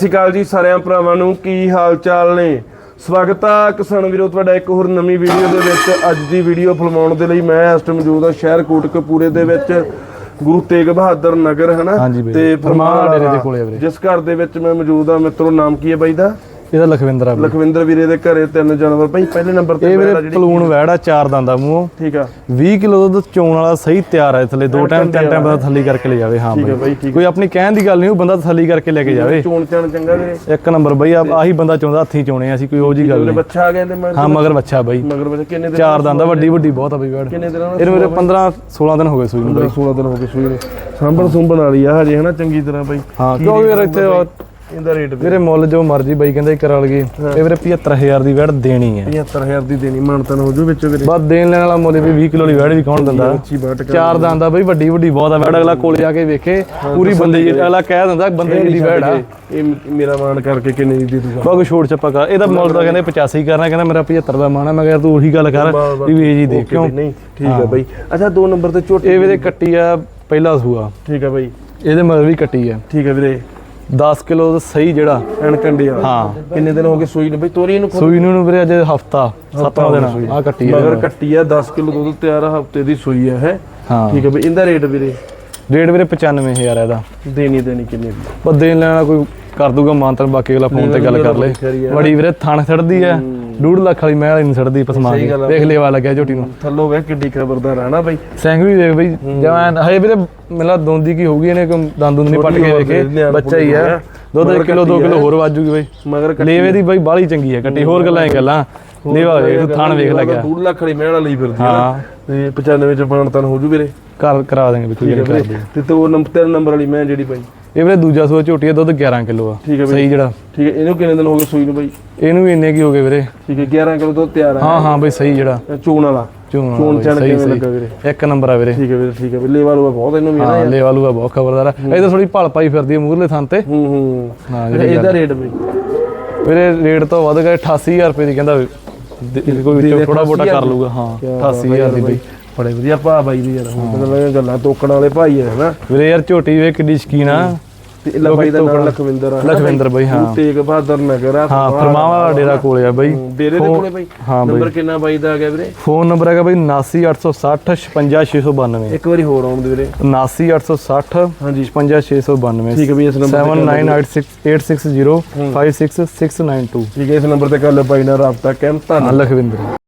ਸ਼੍ਰੀ ਅਕਾਲ ਜੀ ਸਾਰਿਆਂ ਭਰਾਵਾਂ ਨੂੰ ਕੀ ਹਾਲ ਚਾਲ ਨੇ ਸਵਾਗਤ ਆ ਕਿਸਾਨ ਵੀਰੋ ਤੁਹਾਡਾ ਇੱਕ ਹੋਰ ਨਵੀਂ ਵੀਡੀਓ ਦੇ ਵਿੱਚ ਅੱਜ ਦੀ ਵੀਡੀਓ ਫਿਲਮਾਉਣ ਦੇ ਲਈ ਮੈਂ ਇਸ ਟਾਈਮ ਮੌਜੂਦ ਆ ਸ਼ਹਿਰ ਕੋਟਕਪੂਰੇ ਦੇ ਵਿੱਚ ਗੁਰੂ ਤੇਗ ਬਹਾਦਰ ਨਗਰ ਹਨਾ। ਤੇ ਫਰਮਾਨ ਡੇਰੇ ਦੇ ਕੋਲੇ। ਜਿਸ ਘਰ ਦੇ ਵਿੱਚ ਮੈਂ ਮੌਜੂਦ ਆ ਮਿੱਤਰੋ ਨਾਮ ਕੀ ਹੈ ਬਾਈ ਦਾ ਇਹਦਾ ਲਖਵਿੰਦਰ ਆ ਵੀਰੇ। ਲਖਵਿੰਦਰ ਵੀਰੇ ਦੇ ਘਰੇ ਤਿੰਨ ਜਾਨਵਰ ਭਾਈ ਪਹਿਲੇ ਨੰਬਰ ਤੇ ਇਹ ਵੀਰੇ ਜਿਹੜੀ ਪਲੂਣ ਵੈੜਾ ਚਾਰ ਦੰਦਾ ਮੂੰਹ। ਠੀਕ ਆ। 20 ਕਿਲੋ ਦੁੱਧ ਚੋਣ ਵਾਲਾ ਸਹੀ ਤਿਆਰ ਹੈ ਥੱਲੇ ਦੋ ਟਾਈਮ ਤਿੰਨ ਟਾਈਮ ਦਾ ਥੱਲੀ ਕਰਕੇ ਲੈ ਜਾਵੇ। ਹਾਂ ਠੀਕ ਹੈ ਬਾਈ ਠੀਕ ਕੋਈ ਆਪਣੀ ਕਹਿਣ ਦੀ ਗੱਲ ਨਹੀਂ ਉਹ ਬੰਦਾ ਥੱਲੀ ਕਰਕੇ ਲੈ ਕੇ ਜਾਵੇ। ਚੋਣ ਚਾਣ ਚੰਗਾ ਵੀਰੇ। ਇੱਕ ਨੰਬਰ ਬਈ ਆ- ਆਹੀ ਬੰਦਾ ਚਾਹੁੰਦਾ ਹੱਥੀਂ ਚੋਣੇ ਅਸੀਂ ਕੋਈ ਉਹ ਜੀ ਗੱਲ ਉਹਨੇ ਨਹੀਂ। ਬੱਚਾ ਆ ਗਿਆ ਤੇ ਮੈਂ ਹਾਂ ਮਗਰ ਬੱਚਾ ਬਾਈ। ਮਗਰ ਬੱਚਾ ਕਿੰਨੇ ਦਿਨ ਚਾਰ ਦੰਦਾ ਵੱਡੀ ਵੱਡੀ ਬਹੁਤ ਆ ਬਈ ਵੈੜ। ਕਿੰਨੇ ਦਿਨਾਂ ਦਾ ਇਹਨੂੰ ਮੇਰੇ 15 16 ਦਿਨ ਹੋ ਗਏ ਸੂਈ ਨੂੰ ਬਾਈ। 16 ਦਿਨ ਹੋ ਗਏ ਸੂਈ ਨੂੰ। ਸਾਂਭਣ ਸੁੰਭਣ ਵਾਲੀ ਆ ਹਜੇ ਹਨਾ ਚੰਗੀ ਤਰ੍ਹਾਂ ਬਾਈ। ਹਾਂ ਕਿਉਂ ਵੀਰ ਇੱਥੇ? ਇਹਦਾ ਰੇਟ ਵੀਰੇ ਮੁੱਲ ਜੋ ਮਰਜ਼ੀ ਬਾਈ ਕਹਿੰਦਾ ਕਰਾ ਲਈਏ ਇਹ ਵੀਰੇ 75000 ਦੀ ਵੈੜ ਦੇਣੀ ਹੈ। 75000 ਦੀ ਦੇਣੀ ਮਾਨਤਨ ਹੋ ਜੂ ਵਿੱਚ ਵੀਰੇ। ਬਸ ਦੇਣ ਲੈਣ ਵਾਲਾ ਮੁੱਲ ਵੀ 20 ਕਿਲੋ ਵਾਲੀ ਵੈੜ ਵੀ ਕੌਣ ਦਿੰਦਾ? ਚਾਰ ਦੰਦ। ਆ ਬਈ ਵੱਡੀ ਵੱਡੀ ਬਹੁਤ ਆ ਵੈੜ ਅਗਲਾ ਕੋਲੇ ਜਾ ਕੇ ਵੇਖੇ ਪੂਰੀ ਬੰਦੇ ਜੀ ਅਗਲਾ ਕਹਿ ਦਿੰਦਾ ਬੰਦੇ ਦੀ ਵੈੜ ਆ। ਇਹ ਮੇਰਾ ਮਾਨ ਕਰਕੇ ਕਿੰਨੇ ਦੀ ਦੇ ਦੂਗਾ। ਬਹੁਤ ਛੋੜ ਛੱਪਾ ਕਰ। ਇਹਦਾ ਮੁੱਲ ਤਾਂ ਕਹਿੰਦੇ 85 ਕਰਨਾ ਕਹਿੰਦਾ ਮੇਰਾ 75 ਦਾ ਮਾਣਾ ਮੈਂ ਕਿਹਾ ਤੂੰ ਉਹੀ ਗੱਲ ਕਰ ਵੀ ਵੇਚ ਹੀ ਦੇ ਕਿਉਂ? ਨਹੀਂ ਠੀਕ ਹੈ। ਬਾਈ। ਅੱਛਾ ਦੋ ਨੰਬਰ ਤੇ ਝੋਟੀ ਇਹ ਵੀਰੇ ਕੱਟੀ ਆ ਪਹਿਲਾ ਸੂਆ। ਠੀਕ ਹੈ ਬਾਈ। ਇਹਦੇ ਮਗਰ ਵੀ ਕੱਟੀ ਆ। ਠੀਕ ਹੈ ਵੀਰੇ। 10 ਕਿਲੋ ਦਾ ਸਹੀ ਜਿਹੜਾ ਐਨ ਕੰਡੇ ਆ ਹਾਂ। ਕਿੰਨੇ ਦਿਨ ਹੋ ਗਏ ਸੂਈ ਨੂੰ? ਬਈ ਤੋਰੀ ਇਹਨੂੰ ਸੂਈ ਨੂੰ ਵੀਰੇ ਅੱਜ ਹਫਤਾ ਸੱਤਾਂ ਦਿਨ। ਆ ਕੱਟੀ ਮਗਰ ਕੱਟੀ ਆ 10 ਕਿਲੋ ਦੁੱਧ ਤਿਆਰ ਆ ਹਫ਼ਤੇ ਦੀ ਸੂਈ ਆ ਹੈ? ਹਾਂ। ਠੀਕ ਹੈ ਬਈ ਇਹਦਾ ਰੇਟ ਵੀਰੇ? ਰੇਟ ਵੀਰੇ 95000 ਇਹਦਾ। ਦੇਣੀ ਦੇਣੀ ਕਿੰਨੇ ਦੀ ਪਰ ਦੇਣ ਲੈਣਾ ਕੋਈ ਕਰ ਦੂਗਾ ਮਾਨਤਨ ਬਾਕੀ ਅਗਲਾ ਫੋਨ ਤੇ ਗੱਲ ਕਰ ਲੈ। ਬੜੀ ਵੀਰੇ ਥਣ ਛੱਡਦੀ ਆ 2 ਲੱਖ ਵਾਲੀ ਮੈਂ ਵਾਲੀ ਨਹੀਂ ਛੱਡਦੀ ਪਸਮਾ ਆ। ਦੇਖ ਲੇਵਾ ਲੱਗਿਆ ਝੋਟੀ ਨੂੰ। ਥੱਲੋਂ ਵੇ ਕਿੱਡੀ ਖਬਰਦਾਰ ਆ ਨਾ ਬਈ। ਸਿੰਘ ਵੀ ਵੇਖ ਬਈ ਜਵਾਨ ਹਏ ਵੀਰੇ ਮੇਲਾ ਦੋਂਦੀ ਕੀ ਹੋਊਗੀ ਇਹਨੇ ਦੰਦ ਦੁੰਦ ਨਹੀਂ ਪੱਟ ਕੇ ਵੇਖੇ। ਬੱਚਾ ਹੀ ਆ। ਦੁੱਧ 1 ਕਿਲੋ 2 ਕਿਲੋ ਹੋਰ ਵਾਜੂਗੀ ਬਈ। ਮਗਰ ਲੇਵੇ ਦੀ ਬਈ ਬਾਹਲੀ ਚੰਗੀ ਹੈ ਕੱਟੀ। ਹੋਰ ਗੱਲਾਂ ਹੀ ਗੱਲਾਂ। ਲੇਵਾ ਵੇਖ ਥਣ ਵੇਖ ਲੱਗਿਆ। 2 ਲੱਖ ਵਾਲੀ ਮੇੜਾ ਲਈ ਫਿਰਦੀ ਹਾਂ। ਤੇ 95 ਚ ਮਾਨਤਨ ਹੋ ਜੂ ਵੀਰੇ। ਕਰ ਕਰਾ ਦੇਂਗੇ ਵੀ ਕੋਈ ਗੱਲ ਕਰ ਦੇ ਤੇ ਤੇ ਨੰਬਰ ਤਿੰਨ ਨੰਬਰ ਵਾਲੀ ਮੈਂ ਜਿਹੜੀ ਬਾਈ। ਇਹ ਵੀਰੇ ਦੂਜਾ ਸੂਆ ਝੋਟੀ ਆ ਦੁੱਧ 11 ਕਿਲੋ ਆ। ਠੀਕ ਹੈ ਸਹੀ ਜਿਹੜਾ। ਠੀਕ ਹੈ ਇਹਨੂੰ ਕਿੰਨੇ ਦਿਨ ਹੋ ਗਏ ਸੂਈ ਨੂੰ ਬਾਈ? ਇਹਨੂੰ ਵੀ ਇੰਨੇ ਕੀ ਹੋ ਗਏ ਵੀਰੇ। ਠੀਕ ਹੈ 11 ਕਿਲੋ ਦੁੱਧ ਤਿਆਰ ਆ ਹਾਂ ਹਾਂ ਬਈ ਸਹੀ ਜਿਹੜਾ। ਚੂਣ ਵਾਲਾ। ਚੋਣ ਚੂਣ ਕਿਵੇਂ ਲੱਗਾ ਵੀਰੇ? ਇੱਕ ਨੰਬਰ ਆ ਵੀਰੇ। ਠੀਕ ਹੈ ਵੀਰੇ ਠੀਕ ਹੈ। ਵੀਰੇ ਲੇਵਾ ਲੂਆ ਬਹੁਤ ਇਹਨੂੰ ਵੀ ਹੈ ਨਾ ਹਾਂ ਲੈ ਵਾਲੂ ਆ ਬਹੁਤ ਖਬਰਦਾਰ ਆ। ਇਹ ਤਾਂ ਥੋੜੀ ਭਲ ਪਾਈ ਫਿਰਦੀ ਆ ਮੂਰਲੇ ਥਾਂ ਤੇ। ਹੂੰ ਹੂੰ। ਹਾਂ ਇਹਦਾ ਰੇਟ ਬਈ। ਵੀਰੇ ਰੇਟ ਤੋਂ ਵੱਧ ਗਿਆ 88000 ਰੁਪਏ ਦੀ ਕਹਿੰਦਾ ਦੇ- ਕੋਈ ਵਿੱਚੋਂ ਥੋੜਾ ਬੋਟਾ ਕਰ ਲੂਗਾ ਹਾਂ 88000 ਦੀ ਬਈ। ਬੜੇ ਵਧੀਆ ਭਾ ਬਾਈ ਦੀ ਯਾਰ ਹੁਣ ਤਾਂ ਮੈਂ ਗੱਲਾਂ ਤੋਕਣ ਵਾਲੇ ਭਾਈ ਹੈ ਨਾ ਵੀਰੇ ਯਾਰ ਝੋਟੀ ਵੇ ਕਿੱਡੀ ਸ਼ਕੀਨ ਆ ਤੇ ਇਹਦਾ ਬਾਈ ਦਾ ਨਾਮ ਲਖਵਿੰਦਰ ਆ ਲਖਵਿੰਦਰ ਬਈ ਹਾਂ ਤੇਗ ਬਹਾਦਰ ਨਗਰ ਆ ਹਾਂ ਫਰਮਾਵਾ ਵਾਲਾ ਡੇਰਾ ਕੋਲੇ ਆ ਬਈ ਡੇਰੇ ਦੇ ਕੋਲੇ ਬਾਈ ਹਾਂ ਬਈ ਨੰਬਰ ਕਿੰਨਾ ਬਾਈ ਦਾ ਆ ਗਿਆ ਵੀਰੇ ਫੋਨ ਨੰਬਰ ਹੈਗਾ ਬਈ 79860 55692 ਇੱਕ ਵਾਰੀ ਹੋਰ ਆਉਣ ਦੇ ਵੀਰੇ 79860 ਹਾਂਜੀ 55692 ਠੀਕ ਹੈ ਬਈ ਇਸ ਨੰਬਰ 7986605692 ਠੀਕ ਹੈ ਇਸ ਨੰਬਰ ਤੇ ਕਰ ਲਓ ਬਾਈ ਨਾਲ ਰਾਬਤਾ ਕਹਿਮ ਧੰਨ ਲਖਵਿੰਦਰ